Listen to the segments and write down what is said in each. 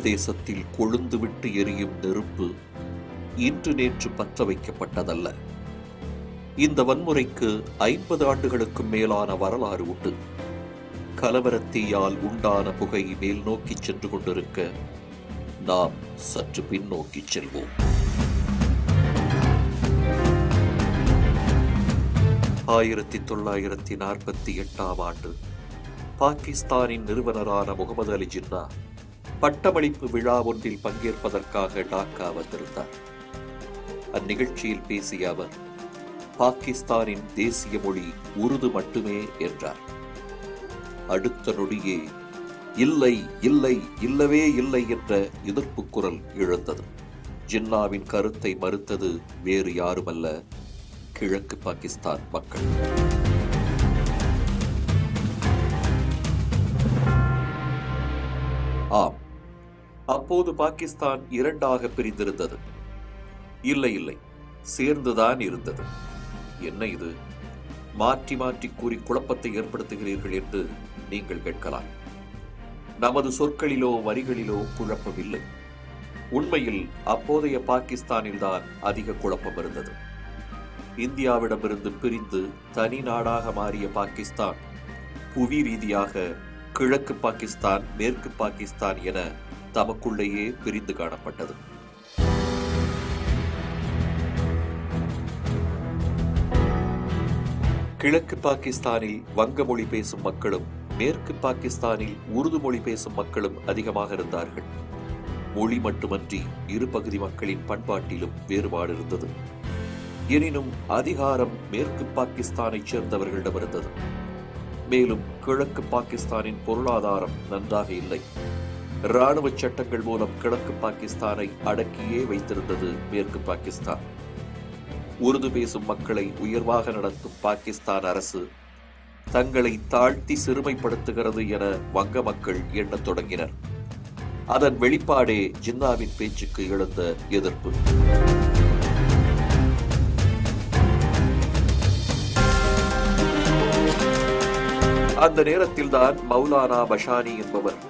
தேசத்தில் கொழுந்துவிட்டு எரியும் நெருப்பு இன்று நேற்று பற்ற வைக்கப்பட்டதல்ல இந்த வன்முறைக்கு ஐம்பது ஆண்டுகளுக்கும் மேலான வரலாறு உண்டு. கலவரத்தீயால் உண்டான புகை மேல் நோக்கி சென்று கொண்டிருக்க நாம் சற்று பின்னோக்கி செல்வோம். ஆயிரத்தி தொள்ளாயிரத்தி நாற்பத்தி எட்டாம் ஆண்டு பாகிஸ்தானின் நிறுவனரான முகமது அலி ஜின்னா பட்டமளிப்பு விழா ஒன்றில் பங்கேற்பதற்காக டாக்கா வந்திருந்தார். அந்நிகழ்ச்சியில் பேசிய அவர் பாகிஸ்தானின் தேசிய மொழி உருது மட்டுமே என்றார். அடுத்த நொடியே இல்லை இல்லை இல்லவே இல்லை என்ற எதிர்ப்பு குரல் எழுந்தது. ஜின்னாவின் கருத்தை மறுத்தது வேறு யாருமல்ல கிழக்கு பாகிஸ்தான் மக்கள். ஆம் அப்போது பாகிஸ்தான் இரண்டாக பிரிந்திருந்தது. இல்லை இல்லை சேர்ந்துதான் இருந்தது. என்ன இது? மாற்றி மாற்றி கூறி குழப்பத்தை ஏற்படுத்துகிறீர்கள் என்று நீங்கள் கேட்கலாம். நமது சொற்களிலோ வரிகளிலோ குழப்பமில்லை. உண்மையில் அப்போதைய பாகிஸ்தானில்தான் அதிக குழப்பம் இருந்தது. இந்தியாவிடமிருந்து பிரிந்து தனி நாடாக மாறிய பாகிஸ்தான் புவி ரீதியாக கிழக்கு பாகிஸ்தான் மேற்கு பாகிஸ்தான் என தமக்குள்ளேயே பிரிந்து காணப்பட்டது. கிழக்கு பாகிஸ்தானில் வங்க மொழி பேசும் மக்களும் மேற்கு பாகிஸ்தானில் உருது மொழி பேசும் மக்களும் அதிகமாக இருந்தார்கள். மொழி மட்டுமன்றி இரு பகுதி மக்களின் பண்பாட்டிலும் வேறுபாடு இருந்தது. எனினும் அதிகாரம் மேற்கு பாகிஸ்தானைச் சேர்ந்தவர்களிடம் இருந்தது. மேலும் கிழக்கு பாகிஸ்தானின் பொருளாதாரம் நன்றாக இல்லை. ராணுவ சட்டங்கள் மூலம் கிழக்கு பாகிஸ்தானை அடக்கியே வைத்திருந்தது மேற்கு பாகிஸ்தான். உருது பேசும் மக்களை உயர்வாக நடத்தும் பாகிஸ்தான் அரசு தங்களை தாழ்த்தி சிறுமைப்படுத்துகிறது என வங்க மக்கள் எண்ணத் தொடங்கினர். அதன் வெளிப்பாடே ஜின்னாவின் பேச்சுக்கு எழுந்த எதிர்ப்பு. அந்த நேரத்தில்தான் மௌலானா பஷானி என்பவர்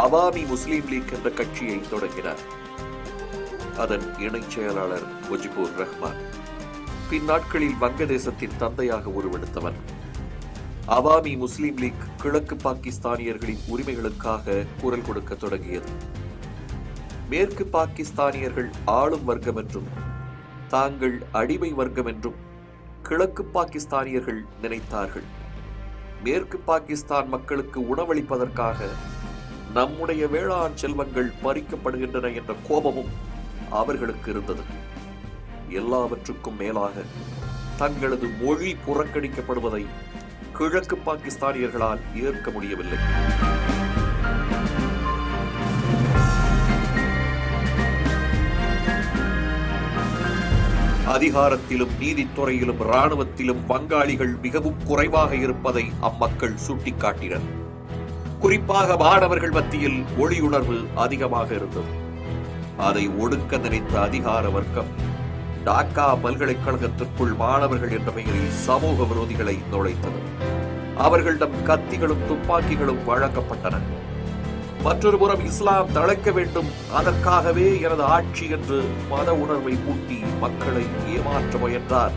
அவாமி முஸ்லீம் லீக் என்ற கட்சியை தொடங்கினார். அதன் இணைச் செயலாளர் முஜிபுர் ரஹ்மான். பின்னாட்களில் வங்கதேசத்தின் தந்தையாக உருவெடுத்தவர். அவாமி முஸ்லீம் லீக் கிழக்கு பாகிஸ்தானியர்களின் உரிமைகளுக்காக குரல் கொடுக்க தொடங்கியது. மேற்கு பாகிஸ்தானியர்கள் ஆளும் வர்க்கம் என்றும் தாங்கள் அடிமை வர்க்கம் என்றும் கிழக்கு பாகிஸ்தானியர்கள் நினைத்தார்கள். மேற்கு பாகிஸ்தான் மக்களுக்கு உணவளிப்பதற்காக நம்முடைய வேளாண் செல்வங்கள் பறிக்கப்படுகின்றன என்ற கோபமும் அவர்களுக்கு இருந்தது. எல்லாவற்றுக்கும் மேலாக தங்களது மொழி புறக்கணிக்கப்படுவதை கிழக்கு பாகிஸ்தானியர்களால் ஏற்க முடியவில்லை. அதிகாரத்திலும் நீதித்துறையிலும் இராணுவத்திலும் பங்காளிகள் மிகவும் குறைவாக இருப்பதை அம்மக்கள் சுட்டிக்காட்டினர். குறிப்பாக மாணவர்கள் மத்தியில் ஒளியுணர்வு அதிகமாக இருந்தது. அதை ஒடுக்க நினைத்த அதிகார வர்க்கம் டாக்கா பல்கலைக்கழகத்திற்குள் மாணவர்கள் என்ற பெயரில் சமூக விரோதிகளை நுழைத்தது. அவர்களிடம் கத்திகளும் துப்பாக்கிகளும் வழங்கப்பட்டன. மற்றொரு புறம் இஸ்லாம் தழைக்க வேண்டும் அதற்காகவே எனது ஆட்சி என்று மத உணர்வை ஊட்டி மக்களை ஏமாற்ற முயன்றார்.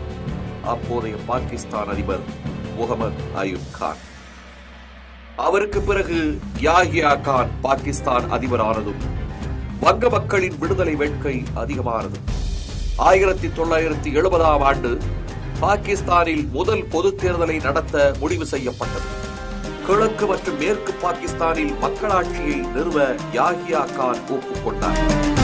அப்போதைய பாகிஸ்தான் அதிபர் முகமது அயூப் கான். அவருக்கு பிறகு யாஹியா கான் பாகிஸ்தான் அதிபரானதும் வங்க மக்களின் விடுதலை வேட்கை அதிகமானது ஆயிரத்தி தொள்ளாயிரத்தி எழுபதாம் ஆண்டு பாகிஸ்தானில் முதல் பொது தேர்தலை நடத்த முடிவு செய்யப்பட்டது. கிழக்கு மற்றும் மேற்கு பாகிஸ்தானில் மக்களாட்சியை நிறுவ யாஹியா கான் ஒப்புக்கொண்டார்.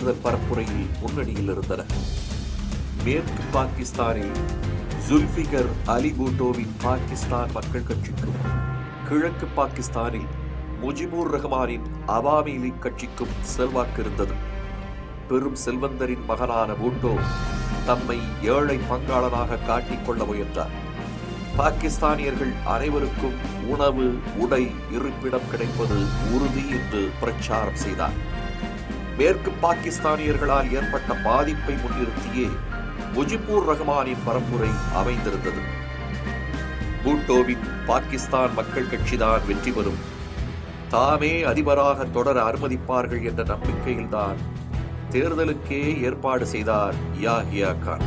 தேர்தல் பரப்புரையில் முன்னணியில் இருந்தன. மேற்கு பாகிஸ்தானில் ஜுல்பிகர் அலி பூட்டோவின் பாகிஸ்தான் மக்கள் கட்சிக்கும் கிழக்கு பாகிஸ்தானில் முஜிபுர் ரஹ்மானின் அவாமி லீக் கட்சிக்கும் செல்வாக்கு இருந்தது. பெரும் செல்வந்தரின் மகனான பூட்டோ தம்மை ஏழை பங்காளனாக காட்டிக்கொள்ள முயன்றார். பாகிஸ்தானியர்கள் அனைவருக்கும் உணவு உடை இருப்பிடம் கிடைப்பது உறுதி என்று பிரச்சாரம் செய்தார். மேற்கு பாகிஸ்தானியர்களால் ஏற்பட்ட பாதிப்பை முன்னிறுத்தியே முஜிபூர் ரஹ்மானின் பரப்புரை அமைந்திருந்தது. பூட்டோவின் பாகிஸ்தான் மக்கள் கட்சிதான் வெற்றி பெறும். தாமே அதிபராக தொடர அனுமதிப்பார்கள் என்ற நம்பிக்கையில்தான் தேர்தலுக்கே ஏற்பாடு செய்தார் யாஹியா கான்.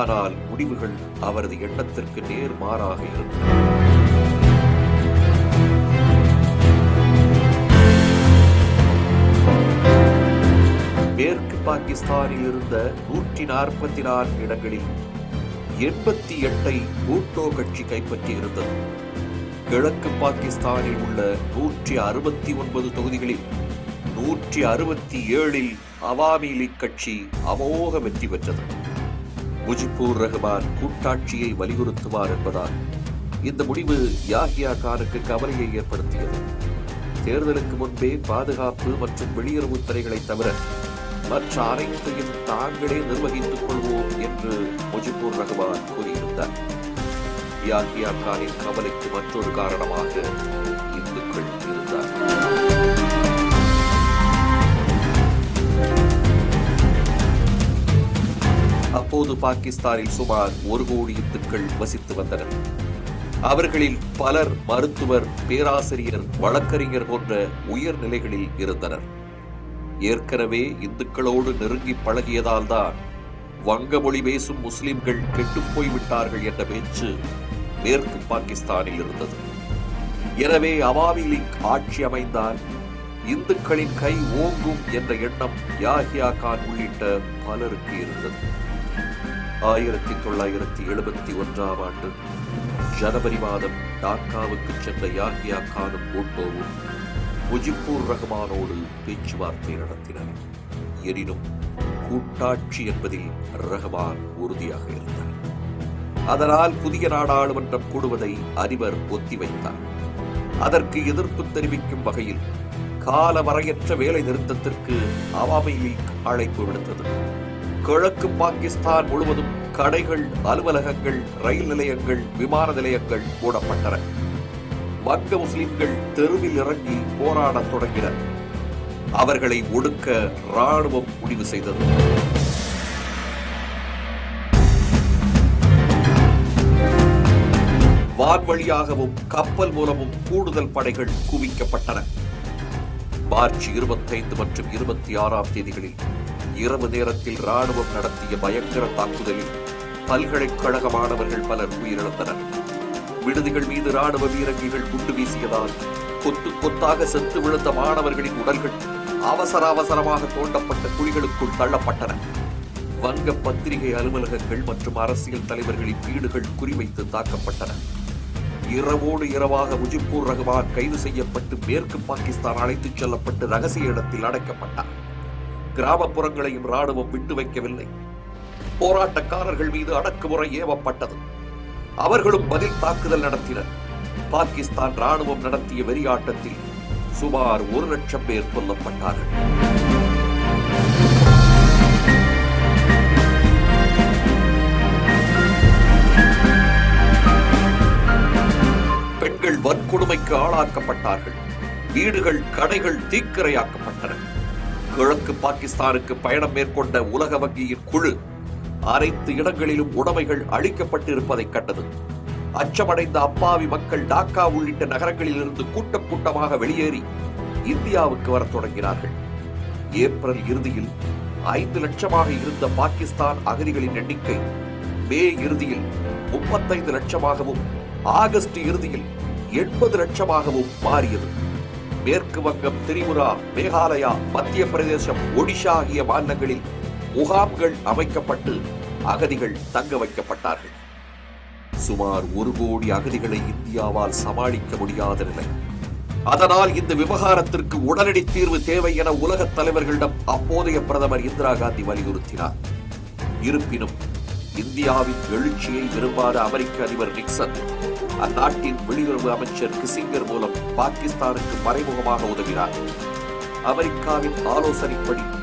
ஆனால் முடிவுகள் அவரது எண்ணத்திற்கு நேர் மாறாக இருந்தன. மேற்கு பாகிஸ்தானில் இருந்த நூற்றி நாற்பத்தி நான்கு இடங்களில் எண்பத்தி எட்டை பூட்டோ கட்சி கைப்பற்றியிருந்தது. கிழக்கு பாகிஸ்தானில் உள்ள நூற்றி அறுபத்தி ஒன்பது தொகுதிகளில் நூற்றி அறுபத்தி ஏழில் அவாமி லீக் கட்சி அமோக வெற்றி பெற்றது. முஜிபூர் ரஹ்மான் கூட்டாட்சியை வலியுறுத்துவார் என்பதால் இந்த முடிவு யாஹியா கானுக்கு கவலையை ஏற்படுத்தியது. தேர்தலுக்கு முன்பே பாதுகாப்பு மற்றும் வெளியுறவு துறைகளைத் தவிர மற்ற அனைத்தையும் தாங்களே நிர்வகித்துக் கொள்வோம் என்று முஜிபூர் ரஹ்மான் கூறியிருந்தார். யாகியா கானின் கவலைக்கு மற்றொரு காரணமாக இந்துக்கள் இருந்தார் அப்போது பாகிஸ்தானில் சுமார் ஒரு கோடி இந்துக்கள் வசித்து வந்தனர். அவர்களில் பலர் மருத்துவர் பேராசிரியர் வழக்கறிஞர் போன்ற உயர் நிலைகளில் இருந்தனர். ஏற்கனவே இந்துக்களோடு நெருங்கி பழகியதால் தான் வங்க மொழி பேசும் முஸ்லிம்கள் கெட்டுப்போய் போய்விட்டார்கள் என்ற பேச்சு மேற்கு பாகிஸ்தானில் இருந்தது. எனவே அவாமி லீக் ஆட்சி அமைந்தால் இந்துக்களின் கை ஓங்கும் என்ற எண்ணம் யாஹியா கான் உள்ளிட்ட பலருக்கு இருந்தது. ஆயிரத்தி தொள்ளாயிரத்தி எழுபத்தி ஒன்றாம் ஆண்டு ஜனவரி மாதம் டாக்காவுக்கு சென்ற யாஹியா கானும் பூட்டோவும் முஜிபூர் ரஹ்மானோடு பேச்சுவார்த்தை நடத்தினர். எனினும் கூட்டாட்சி என்பதில் ரஹ்மான் உறுதியாக இருந்தார். அதனால் புதிய நாடாளுமன்றம் கூடுவதை அதிபர் ஒத்திவைத்தார். அதற்கு எதிர்ப்பு தெரிவிக்கும் வகையில் காலவரையற்ற வேலை நிறுத்தத்திற்கு அவாமி லீக் அழைப்பு விடுத்தது. கிழக்கு பாகிஸ்தான் முழுவதும் கடைகள் அலுவலகங்கள் ரயில் நிலையங்கள் விமான நிலையங்கள் மூடப்பட்டன. வங்க முஸ்லிம்கள் தெருவில் இறங்கி போராடத் தொடங்கினர். அவர்களை ஒடுக்க ராணுவம் முடிவு செய்தது. வான்வழியாகவும் கப்பல் மூலமும் கூடுதல் படைகள் குவிக்கப்பட்டன. மார்ச் இருபத்தைந்து மற்றும் இருபத்தி ஆறாம் தேதிகளில் இரவு நேரத்தில் ராணுவம் நடத்திய பயங்கர தாக்குதலில் பல்கலைக்கழக மாணவர்கள் பலர் உயிரிழந்தனர். விடுதிகள் மீது ராணுவ வீரங்கிகள் குண்டு வீசியதால் கொத்து கொத்தாக செத்து விழுந்த மாணவர்களின் உடல்கள் அவசர அவசரமாக தோண்டப்பட்ட குழிகளுக்குள் தள்ளப்பட்டன. வங்க பத்திரிகை அலுவலகங்கள் மற்றும் அரசியல் தலைவர்களின் வீடுகள் குறிவைத்து தாக்கப்பட்டன. இரவோடு இரவாக முஜிபூர் ரஹ்மான் கைது செய்யப்பட்டு மேற்கு பாகிஸ்தான் அழைத்துச் செல்லப்பட்டு ரகசிய இடத்தில் அடைக்கப்பட்டார். கிராமப்புறங்களையும் ராணுவம் விட்டு வைக்கவில்லை போராட்டக்காரர்கள் மீது அடக்குமுறை ஏவப்பட்டது. அவர்களும் பதில் தாக்குதல் நடத்தினர். பாகிஸ்தான் ராணுவம் நடத்திய வெறியாட்டத்தில் சுமார் ஒரு லட்சம் பேர் கொல்லப்பட்டார்கள். பெண்கள் வன்கொடுமைக்கு ஆளாக்கப்பட்டார்கள். வீடுகள் கடைகள் தீக்கிரையாக்கப்பட்டன. கிழக்கு பாகிஸ்தானுக்கு பயணம் மேற்கொண்ட உலக வங்கியின் குழு அனைத்து இடங்களிலும் உடைமைகள் அழிக்கப்பட்டிருப்பதைக் கண்டது. அச்சமடைந்த அப்பாவி மக்கள் டாக்கா உள்ளிட்ட நகரங்களிலிருந்து கூட்டம் கூட்டமாக வெளியேறி இந்தியாவுக்கு வரத் தொடங்கினார்கள். ஏப்ரல் இறுதியில் ஐந்து லட்சமாக இருந்த பாகிஸ்தான் அகதிகளின் எண்ணிக்கை மே இறுதியில் முப்பத்தைந்து லட்சமாகவும் ஆகஸ்ட் இறுதியில் எண்பது லட்சமாகவும் மாறியது. மேற்கு வங்கம் திரிபுரா மேகாலயா மத்திய பிரதேசம் ஒடிஷா ஆகிய மாநிலங்களில் முகாம்கள் அமைக்கப்பட்டு அகதிகள் தங்க வைக்கப்பட்டார்கள். சுமார் ஒரு கோடி அகதிகளை இந்தியாவால் சமாளிக்க முடியாத நிலை. அதனால் இந்த விவகாரத்திற்கு உடனடி தீர்வு தேவை என உலகத் தலைவர்களிடம் அப்போதைய பிரதமர் இந்திரா காந்தி வலியுறுத்தினார். இருப்பினும் இந்தியாவின் எழுச்சியை விரும்பாத அமெரிக்க அதிபர் நிக்சன் அந்நாட்டின் வெளியுறவு அமைச்சர் கிசிங்கர் மூலம் பாகிஸ்தானுக்கு மறைமுகமாக உதவினார். அமெரிக்காவின் ஆலோசனைப்படி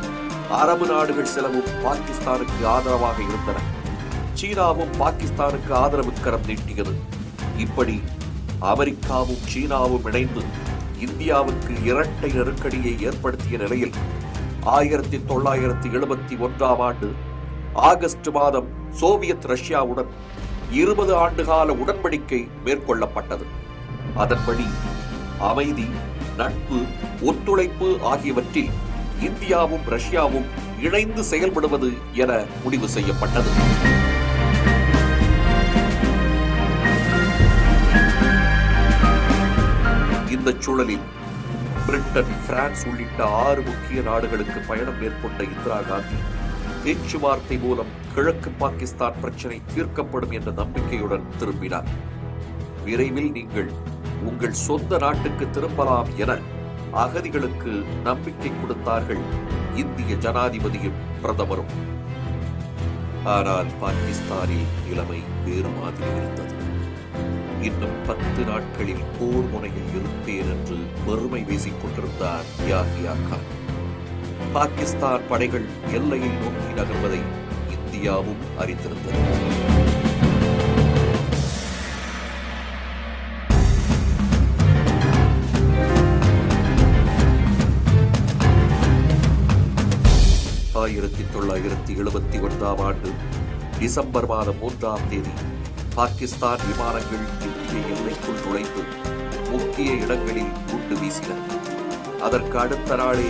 அரபு நாடுகள் சிலவும் பாகிஸ்தானுக்கு ஆதரவாக இருந்தன. சீனாவும் பாகிஸ்தானுக்கு ஆதரவு கரம் நீட்டியது. இப்படி அமெரிக்காவும் சீனாவும் இணைந்து இந்தியாவுக்கு இரட்டை நெருக்கடியை ஏற்படுத்திய நிலையில் ஆயிரத்தி தொள்ளாயிரத்தி எழுபத்தி ஒன்றாம் ஆண்டு ஆகஸ்ட் மாதம் சோவியத் ரஷ்யாவுடன் இருபது ஆண்டுகால உடன்படிக்கை மேற்கொள்ளப்பட்டது. அதன்படி அமைதி நட்பு ஒத்துழைப்பு ஆகியவற்றில் இந்தியாவும் ரஷ்யாவும் இணைந்து செயல்படுவது என முடிவு செய்யப்பட்டது. இந்த சூழலில் பிரிட்டன் பிரான்ஸ் உள்ளிட்ட ஆறு முக்கிய நாடுகளுக்கு பயணம் மேற்கொண்ட இந்திரா காந்தி பேச்சுவார்த்தை மூலம் கிழக்கு பாகிஸ்தான் பிரச்சனை தீர்க்கப்படும் என்ற நம்பிக்கையுடன் திரும்பினார். விரைவில் நீங்கள் உங்கள் சொந்த நாட்டுக்கு திரும்பலாம் என அகதிகளுக்கு நம்பிக்கை கொடுத்தார்கள் இந்திய ஜனாதிபதியும் பிரதமரும். ஆனால் பாகிஸ்தானில் நிலைமை வேறு மாதிரி இருந்தது. இன்னும் பத்து நாட்களில் போர் முனையில் இருப்பேன் என்று பெருமை வீசிக் கொண்டிருந்தார் யாஹியா கான். பாகிஸ்தான் படைகள் எல்லையில் நோக்கி நகர்வதை இந்தியாவும் அறிந்திருந்தது. ஆயிரத்தி தொள்ளாயிரத்தி எழுபத்தி ஒன்றாம் ஆண்டு டிசம்பர் மாதம் மூன்றாம் தேதி பாகிஸ்தான் விமானங்கள் இந்திய எல்லைக்குள் நுழைந்து முக்கிய இடங்களில் குண்டு வீசின அதற்கு அடுத்த நாளே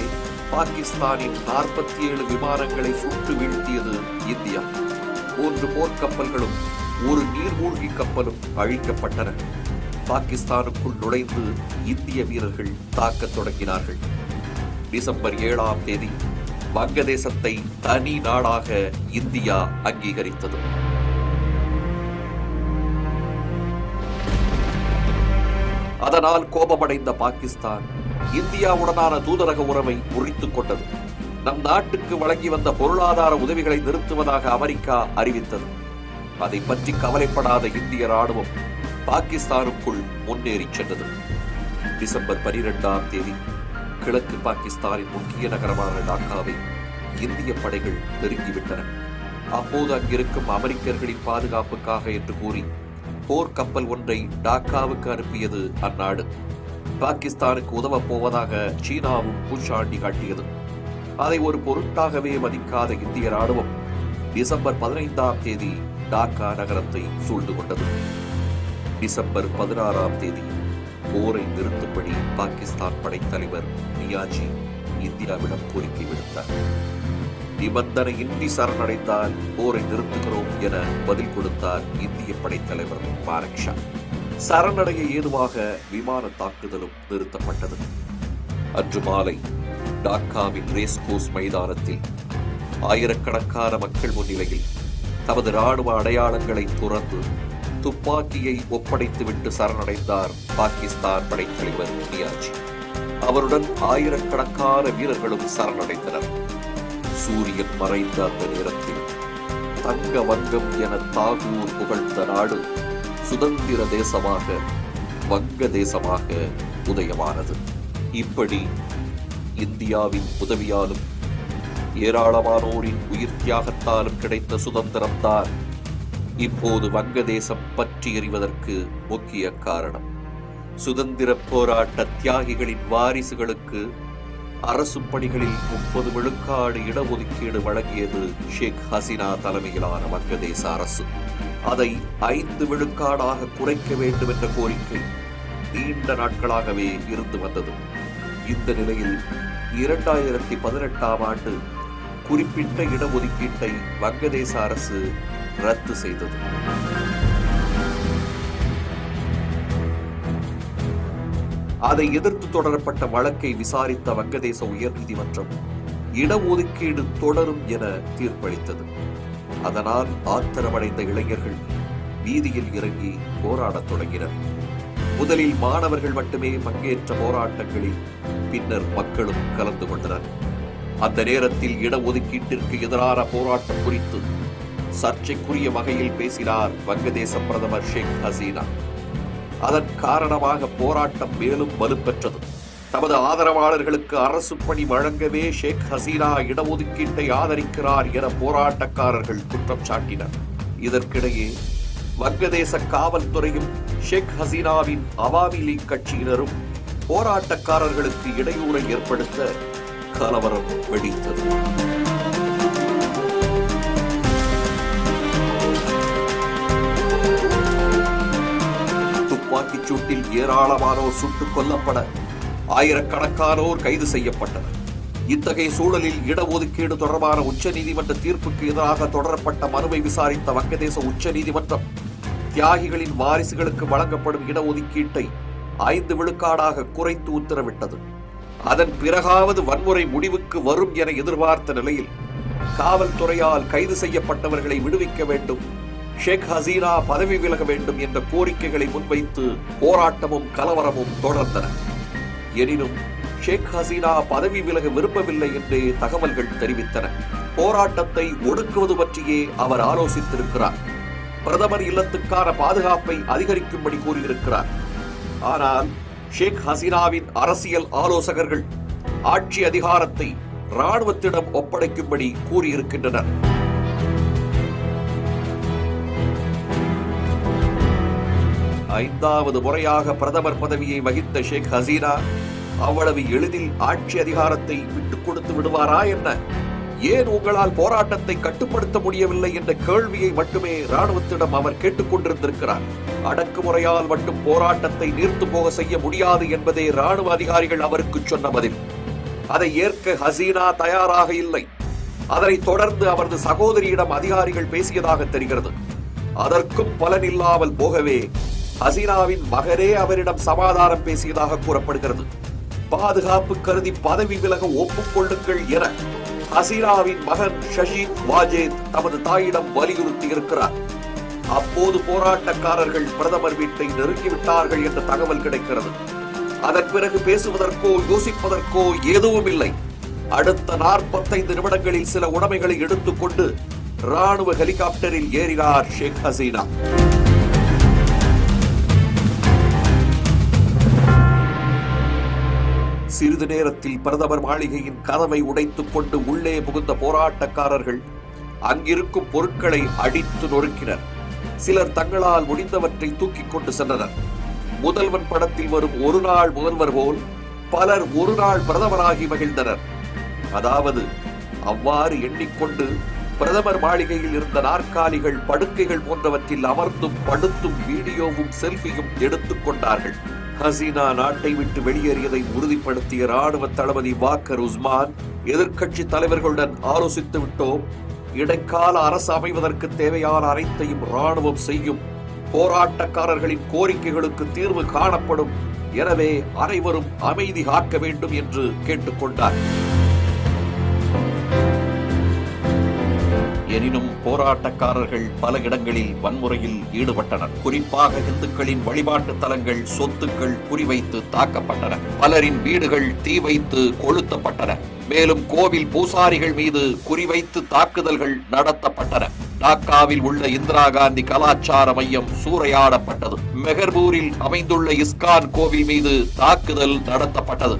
பாகிஸ்தானின் நாற்பத்தி ஏழு விமானங்களை சுட்டு வீழ்த்தியது இந்தியா. மூன்று போர்க்கப்பல்களும் ஒரு நீர்மூழ்கி கப்பலும் அழிக்கப்பட்டன. பாகிஸ்தானுக்குள் நுழைந்து இந்திய வீரர்கள் தாக்கத் தொடங்கினார்கள். டிசம்பர் ஏழாம் தேதி வங்கதேசத்தை தனி நாடாக இந்தியா அங்கீகரித்தது. அதனால் கோபமடைந்த பாகிஸ்தான் இந்தியாவுடனான தூதரக உறவை முறித்துக் கொண்டது. நம் நாட்டுக்கு வழங்கி வந்த பொருளாதார உதவிகளை நிறுத்துவதாக அமெரிக்கா அறிவித்தது. அதை பற்றி கவலைப்படாத இந்திய ராணுவம் பாகிஸ்தானுக்குள் முன்னேறிச் சென்றது. டிசம்பர் பனிரெண்டாம் தேதி கிழக்கு பாகிஸ்தானின் முக்கிய நகரமான டாக்காவை இந்திய படைகள் நெருங்கிவிட்டன. அப்போது அங்கிருக்கும் அமெரிக்கர்களின் பாதுகாப்புக்காக என்று கூறி போர் கப்பல் ஒன்றை டாக்காவுக்கு அனுப்பியது அந்நாடு. பாகிஸ்தானுக்கு உதவப் போவதாக சீனாவும் பூச்சாண்டி காட்டியது. அதை ஒரு பொருட்டாகவே மதிக்காத இந்திய ராணுவம் டிசம்பர் பதினைந்தாம் தேதி டாக்கா நகரத்தை சூழ்ந்து கொண்டது. டிசம்பர் பதினாறாம் தேதி. போரை நிறுத்தும்படி பாகிஸ்தான் படைத்தலைவர் நியாஜி இந்தியாவிடம் கோரிக்கை விடுத்தார். நிபந்தனையின்றி சரணடைந்தால் போரை நிறுத்துகிறோம் என பதில் கொடுத்தார் இந்திய படைத்தலைவர் பாரக்ஷா சரணடைய ஏதுவாக விமான தாக்குதலும் நிறுத்தப்பட்டது. அன்று மாலை டாக்காவின் ரேஸ்கோஸ் மைதானத்தில் ஆயிரக்கணக்கான மக்கள் முன்னிலையில் தமது ராணுவ அடையாளங்களை துறந்து துப்பாக்கியை ஒப்படைத்துவிட்டு சரணடைந்தார் பாகிஸ்தான் படைத்தலைவர் நியாஜி அவருடன் ஆயிரக்கணக்கான வீரர்களும் சரணடைந்தனர். சூரியன் மறைந்த அந்த நேரத்தில் தங்க வங்கம் என தாகூர் புகழ்ந்த நாடு சுதந்திர தேசமாக வங்க தேசமாக உதயமானது. இப்படி இந்தியாவின் உதவியாலும் ஏராளமானோரின் உயிர் தியாகத்தாலும் கிடைத்த சுதந்திரம்தான் இப்போது வங்கதேசம் பற்றி எறிவதற்கு முக்கிய காரணம். சுதந்திர போராட்ட தியாகிகளின் வாரிசுகளுக்கு அரசு பணிகளில் முப்பது விழுக்காடு இடஒதுக்கீடு வழங்கியது ஷேக் ஹசீனா தலைமையிலான வங்கதேச அரசு. அதை ஐந்து விழுக்காடாக குறைக்க வேண்டும் என்ற கோரிக்கை நீண்ட நாட்களாகவே இருந்து வந்தது. இந்த நிலையில் இரண்டாயிரத்தி பதினெட்டாம் ஆண்டு குறிப்பிட்ட இடஒதுக்கீட்டை வங்கதேச அரசு ரத்து செய்தது. அதை எதிர்த்து தொடரப்பட்ட வழக்கை விசாரித்த வங்கதேச உயர்நீதிமன்றம் இடஒதுக்கீடு தொடரும் என தீர்ப்பளித்தது. அதனால் ஆத்திரமடைந்த இளைஞர்கள் வீதியில் இறங்கி போராடத் தொடங்கினர். முதலில் மாணவர்கள் மட்டுமே பங்கேற்ற போராட்டங்களில் பின்னர் மக்களும் கலந்து கொண்டனர். அந்த நேரத்தில் இடஒதுக்கீட்டிற்கு எதிரான போராட்டம் குறித்து சர்ச்சைக்குரிய வகையில் பேசினார் வங்கதேச பிரதமர் ஷேக் ஹசீனா. அதன் காரணமாக போராட்டம் மேலும் வலுப்பெற்றது. தமது ஆதரவாளர்களுக்கு அரசு பணி வழங்கவே ஷேக் ஹசீனா இடஒதுக்கீட்டை ஆதரிக்கிறார் என போராட்டக்காரர்கள் குற்றம் சாட்டினர். இதற்கிடையே வங்கதேச காவல்துறையும் ஷேக் ஹசீனாவின் அவாமி லீக் கட்சியினரும் போராட்டக்காரர்களுக்கு இடையூறை ஏற்படுத்த கலவரம் வெடித்தது. துப்பாக்கிச் சூட்டில் ஏராளமானோர் சுட்டுக் கொல்லப்பட ஆயிரக்கணக்கானோர் கைது செய்யப்பட்டனர். இத்தகைய சூழலில் இடஒதுக்கீடு தொடர்பான உச்சநீதிமன்ற தீர்ப்புக்கு எதிராக தொடரப்பட்ட மனுவை விசாரித்த வங்கதேச உச்சநீதிமன்றம் தியாகிகளின் வாரிசுகளுக்கு வழங்கப்படும் இடஒதுக்கீட்டை ஐந்து விழுக்காடாக குறைத்து உத்தரவிட்டது. அதன் பிறகாவது வன்முறை முடிவுக்கு வரும் என எதிர்பார்த்த நிலையில் காவல்துறையால் கைது செய்யப்பட்டவர்களை விடுவிக்க வேண்டும் ஷேக் ஹசீனா பதவி விலக வேண்டும் என்ற கோரிக்கைகளை முன்வைத்து போராட்டமும் கலவரமும் தொடர்ந்தன. எனினும் ஷேக் ஹசீனா பதவி விலக விரும்பவில்லை என்றே தகவல்கள் தெரிவித்தன. போராட்டத்தை ஒடுக்குவது பற்றியே அவர் ஆலோசித்திருக்கிறார். பிரதமர் இல்லத்துக்கான பாதுகாப்பை அதிகரிக்கும்படி கூறியிருக்கிறார். ஆனால் ஷேக் ஹசீனாவின் அரசியல் ஆலோசகர்கள் ஆட்சி அதிகாரத்தை ராணுவத்திடம் ஒப்படைக்கும்படி கூறியிருக்கின்றனர். ஐந்தாவது முறையாக பிரதமர் பதவியை வகித்த ஷேக் ஹசீனா அவ்வளவு எளிதில் ஆட்சி அதிகாரத்தை விட்டுக் கொடுத்து விடுவாரா என்ன? ஏன் உங்களால் போராட்டத்தை கட்டுப்படுத்த முடியவில்லை என்ற கேள்வியை மட்டுமே ராணுவத்திடம் அவர் கேட்டுக்கொண்டிருந்திருக்கிறார் அடக்குமுறையால் மட்டும் போராட்டத்தை நீர்த்து போக செய்ய முடியாது என்பதே ராணுவ அதிகாரிகள் அவருக்கு சொன்ன பதில். அதை ஏற்க ஹசீனா தயாராக இல்லை. அதனைத் தொடர்ந்து அவரது சகோதரியிடம் அதிகாரிகள் பேசியதாக தெரிகிறது. அதற்கும் பலன் இல்லாமல் போகவே ஹசீனாவின் மகனே அவரிடம் சமாதானம் பேசியதாக கூறப்படுகிறது. பாதுகாப்பு கருதி பதவி விலக ஒப்புக்கொள்ளுங்கள் என ஹசீனாவின் மகன் ஷஷி வாஜேத் தமது தாயிடம் வலியுறுத்தி இருக்கிறார் அப்போது போராட்டக்காரர்கள் பிரதமர் வீட்டை நெருங்கிவிட்டார்கள் என்ற தகவல் கிடைக்கிறது. அதன் பிறகு பேசுவதற்கோ யோசிப்பதற்கோ எதுவும் இல்லை அடுத்த நாற்பத்தைந்து நிமிடங்களில் சில உடைமைகளை எடுத்துக்கொண்டு ராணுவ ஹெலிகாப்டரில் ஏறினார் ஷேக் ஹசீனா. சிறிது நேரத்தில் பிரதமர் மாளிகையின் கதவை உடைத்துக் கொண்டு உள்ளே புகுந்த போராட்டக்காரர்கள் அங்கிருக்கும் பொருட்களை அடித்து நொறுக்கினர். சிலர் தங்களால் முடிந்தவற்றை தூக்கிக் கொண்டு சென்றனர். முதல்வன் படத்தில் வரும் ஒரு நாள் முதல்வர் போல் பலர் ஒரு நாள் பிரதமராகி மகிழ்ந்தனர். அதாவது அவ்வாறு எண்ணிக்கொண்டு பிரதமர் மாளிகையில் இருந்த நாற்காலிகள் படுக்கைகள் போன்றவற்றில் அமர்ந்தும் படுத்தும் வீடியோவும் செல்ஃபியும் எடுத்துக் கொண்டார்கள். ஹசீனா நாட்டை விட்டு வெளியேறியதை உறுதிப்படுத்திய ராணுவ தளபதி வாக்கர் உஸ்மான் எதிர்க்கட்சி தலைவர்களுடன் ஆலோசித்து விட்டோம். இடைக்கால அரசு அமைவதற்கு தேவையான அனைத்தையும் ராணுவம் செய்யும். போராட்டக்காரர்களின் கோரிக்கைகளுக்கு தீர்வு காணப்படும். எனவே அனைவரும் அமைதி காக்க வேண்டும் என்று கேட்டுக்கொண்டார். எனினும் போராட்டக்காரர்கள் பல இடங்களில் வன்முறையில் ஈடுபட்டனர். குறிப்பாக இந்துக்களின் வழிபாட்டு தலங்கள் சொத்துக்கள் குறிவைத்து தாக்கப்பட்டன. பலரின் வீடுகள் தீ வைத்து கொளுத்தப்பட்டன. மேலும் கோவில் பூசாரிகள் மீது குறிவைத்து தாக்குதல்கள் நடத்தப்பட்டன. டாக்காவில் உள்ள இந்திரா காந்தி கலாச்சார மையம் சூறையாடப்பட்டது. மெஹர்பூரில் அமைந்துள்ள இஸ்கான் கோவில் மீது தாக்குதல் நடத்தப்பட்டது.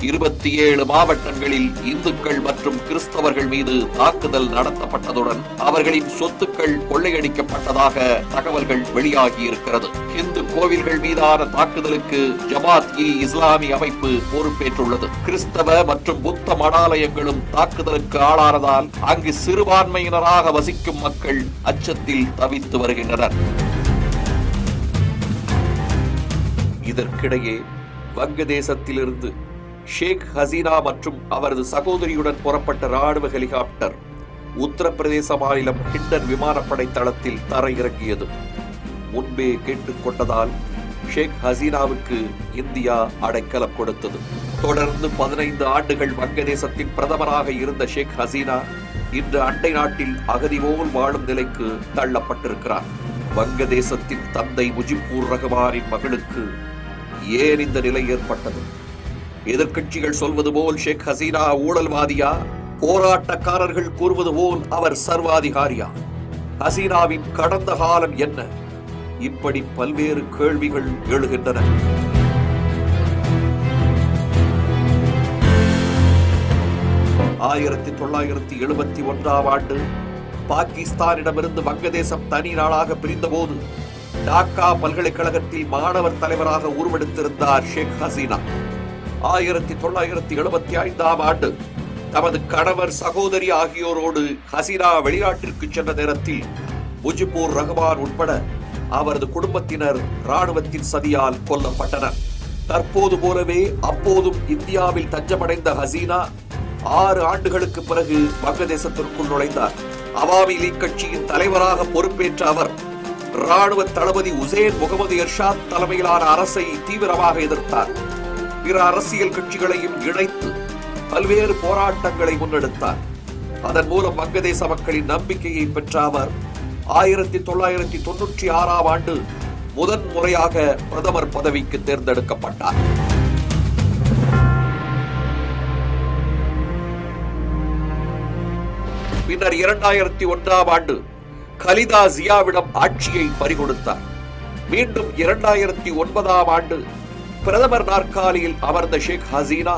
இருபத்தி ஏழு மாவட்டங்களில் இந்துக்கள் மற்றும் கிறிஸ்தவர்கள் மீது தாக்குதல் நடத்தப்பட்டதுடன் அவர்களின் சொத்துக்கள் கொள்ளையடிக்கப்பட்டதாக தகவல்கள் வெளியாகி இருக்கிறது இந்து கோவில்கள் மீதான தாக்குதலுக்கு ஜமாத் இ இஸ்லாமி அமைப்பு பொறுப்பேற்றுள்ளது. கிறிஸ்தவ மற்றும் புத்த மடாலயங்களும் தாக்குதலுக்கு ஆளானதால் அங்கு சிறுபான்மையினராக வசிக்கும் மக்கள் அச்சத்தில் தவித்து வருகின்றனர். இதற்கிடையே வங்கதேசத்திலிருந்து ஷேக் ஹசீனா மற்றும் அவரது சகோதரியுடன் புறப்பட்ட ராணுவ ஹெலிகாப்டர் உத்தரப்பிரதேச மாநிலம் ஹிண்டன் விமானப்படை தளத்தில் தரையிறங்கியது. முன்பே கேட்டுக்கொண்டதால் ஷேக் ஹசீனாவுக்கு இந்தியா அடைக்கலம் கொடுத்தது. தொடர்ந்து பதினைந்து ஆண்டுகள் வங்கதேசத்தின் பிரதமராக இருந்த ஷேக் ஹசீனா இன்று அண்டை நாட்டில் அகதி போல் வாழும் நிலைக்கு தள்ளப்பட்டிருக்கிறார். வங்கதேசத்தின் தந்தை முஜிபூர் ரஹ்மானின் மகளுக்கு ஏன் இந்த நிலை ஏற்பட்டது? எதிர்க்கட்சிகள் சொல்வது போல் ஷேக் ஹசீனா ஊழல்வாதியா? போராட்டக்காரர்கள் கூறுவது போல் அவர் சர்வாதிகாரியா? ஹசீனாவின் கடந்த காலம் என்ன? இப்படி பல்வேறு கேள்விகள் எழுகின்றன. ஆயிரத்தி தொள்ளாயிரத்தி எழுபத்தி ஒன்றாம் ஆண்டு பாகிஸ்தானிடமிருந்து வங்கதேசம் தனி நாளாக பிரிந்தபோது டாக்கா பல்கலைக்கழகத்தில் மாணவர் தலைவராக உருவெடுத்திருந்தார் ஷேக் ஹசீனா. ஆயிரத்தி தொள்ளாயிரத்தி எழுபத்தி ஐந்தாம் ஆண்டு தமது கணவர் சகோதரி ஆகியோரோடு ஹசீனா வெளிநாட்டிற்கு சென்ற நேரத்தில் முஜிபூர் ரஹ்மான் உட்பட அவரது குடும்பத்தினர் ராணுவத்தின் சதியால் கொல்லப்பட்டனர். தற்போது போலவே அப்போதும் இந்தியாவில் தஞ்சமடைந்த ஹசீனா ஆறு ஆண்டுகளுக்கு பிறகு வங்கதேசத்திற்குள் நுழைந்தார். அவாமி லீக் கட்சியின் தலைவராக பொறுப்பேற்ற அவர் ராணுவ தளபதி உசேன் முகமது எர்ஷாத் தலைமையிலான அரசை தீவிரமாக எதிர்த்தார். பிற அரசியல் கட்சிகளையும் இணைத்து பல்வேறு போராட்டங்களை முன்னெடுத்தார். அதன் மூலம் வங்கதேச மக்களின் நம்பிக்கையை பெற்ற அவர் ஆயிரத்தி தொள்ளாயிரத்தி தொன்னூற்றி ஆறாம் ஆண்டு முதன் முறையாக பிரதமர் பதவிக்கு தேர்ந்தெடுக்கப்பட்டார். பின்னர் இரண்டாயிரத்தி ஒன்றாம் ஆண்டு கலிதா ஜியாவிடம் ஆட்சியை பறிகொடுத்தார். மீண்டும் இரண்டாயிரத்தி ஒன்பதாம் ஆண்டு பிரதமர் நாற்காலியில் அமர்ந்த ஷேக் ஹசீனா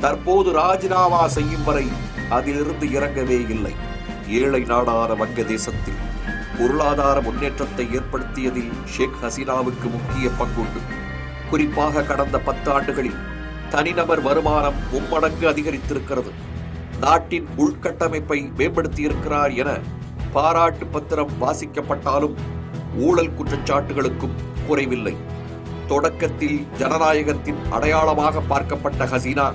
தற்போது ராஜினாமா செய்யும் வரை அதிலிருந்து இறங்கவே இல்லை. ஏழை நாடான வங்கதேசத்தில் பொருளாதார முன்னேற்றத்தை ஏற்படுத்தியதில் ஷேக் ஹசீனாவுக்கு முக்கிய பங்குண்டு. குறிப்பாக கடந்த பத்து ஆண்டுகளில் தனிநபர் வருமானம் மும்மடங்கு அதிகரித்திருக்கிறது. நாட்டின் உள்கட்டமைப்பை மேம்படுத்தியிருக்கிறார் என பாராட்டு பத்திரம் வாசிக்கப்பட்டாலும் ஊழல் குற்றச்சாட்டுகளுக்கும் குறைவில்லை. தொடக்கத்தில் ஜனநாயகத்தின் அடையாளமாக பார்க்கப்பட்ட ஹசீனா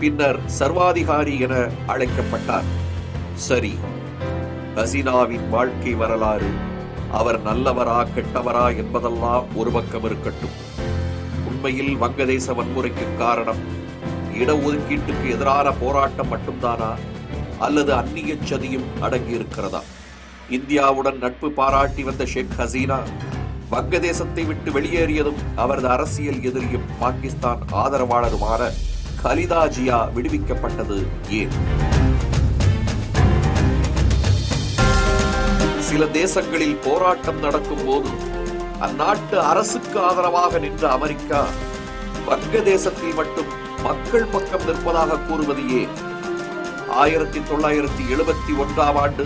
பின்னர் சர்வாதிகாரி என அழைக்கப்பட்டார். சரி ஹசீனாவின் வாழ்க்கை வரலாறு அவர் நல்லவரா கெட்டவரா என்பதெல்லாம் ஒரு பக்கம் இருக்கட்டும். உண்மையில் வங்கதேச வன்முறைக்கு காரணம் இடஒதுக்கீட்டுக்கு எதிரான போராட்டம் மட்டும்தானா? அல்லது அந்நிய சதியும் அடங்கியிருக்கிறதா? இந்தியாவுடன் நட்பு பாராட்டி வந்த ஷேக் ஹசீனா வங்கதேசத்தை விட்டு வெளியேறியதும் அவரது அரசியல் எதிரியும் பாகிஸ்தான் ஆதரவாளருமான கலிதா ஜியா விடுவிக்கப்பட்டது ஏன்? சில தேசங்களில் போராட்டம் நடக்கும் போது அந்நாட்டு அரசுக்கு ஆதரவாக நின்ற அமெரிக்கா வங்கதேசத்தில் மட்டும் மக்கள் பக்கம் நிற்பதாக கூறுவது ஏன்? ஆயிரத்தி தொள்ளாயிரத்தி எழுபத்தி ஒன்றாம் ஆண்டு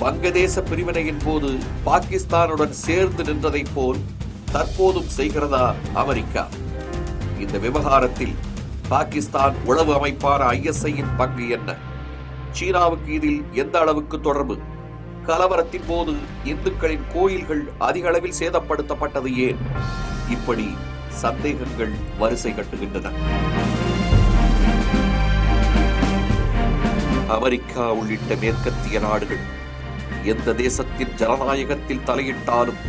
வங்கதேச பிரிவினையின் போது பாகிஸ்தானுடன் சேர்ந்து நின்றதைப் போல் தற்போதும் செய்கிறதா அமெரிக்கா? இந்த விவகாரத்தில் பாகிஸ்தான் உளவு அமைப்பான ஐஎஸ்ஐயின் பங்கு என்ன? சீனாவுக்கு இதில் எந்த அளவுக்கு தொடர்பு? கலவரத்தின் போது இந்துக்களின் கோயில்கள் அதிக அளவில் சேதப்படுத்தப்பட்டது ஏன்? இப்படி சந்தேகங்கள் வரிசை கட்டுகின்றன. அமெரிக்கா உள்ளிட்ட மேற்கத்திய நாடுகள் எந்த தேசத்தின் ஜனநாயகத்தில் தலையிட்டாலும்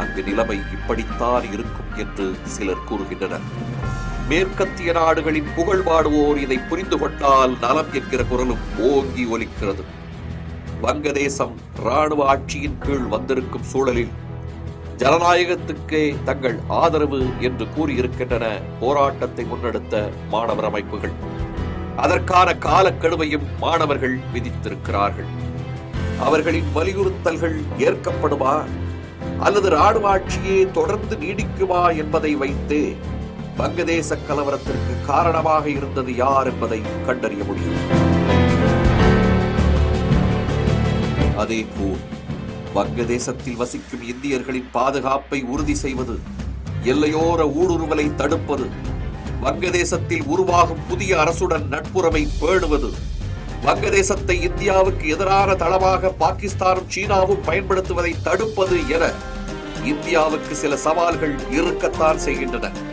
அங்கு நிலைமை இப்படித்தான் இருக்கும் என்று சிலர் கூறுகின்றனர். மேற்கத்திய நாடுகளின் புகழ் பாடுவோர் இதை புரிந்து கொண்டால் நலம் என்கிற குரலும் ஓங்கி ஒலிக்கிறது. வங்கதேசம் ராணுவ ஆட்சியின் கீழ் வந்திருக்கும் சூழலில் ஜனநாயகத்துக்கே தங்கள் ஆதரவு என்று கூறியிருக்கின்றன போராட்டத்தை முன்னெடுத்த மாணவர் அமைப்புகள். அதற்கான காலக்கெடுவையும் மாணவர்கள் விதித்திருக்கிறார்கள். அவர்களின் வலியுறுத்தல்கள் ஏற்கப்படுமா? அல்லது ராணுவ ஆட்சியே தொடர்ந்து நீடிக்குமா என்பதை வைத்தே வங்கதேச கலவரத்திற்கு காரணமாக இருந்தது யார் என்பதை கண்டறிய முடியும். அதேபோல் வங்கதேசத்தில் வசிக்கும் இந்தியர்களின் பாதுகாப்பை உறுதி செய்வது எல்லையோர ஊடுருவலை தடுப்பது வங்கதேசத்தில் உருவாகும் புதிய அரசுடன் நட்புறவை பேணுவது வங்கதேசத்தை இந்தியாவுக்கு எதிரான தளமாக பாகிஸ்தானும் சீனாவும் பயன்படுத்துவதை தடுப்பது என இந்தியாவுக்கு சில சவால்கள் இருக்கத்தான் செய்கின்றன.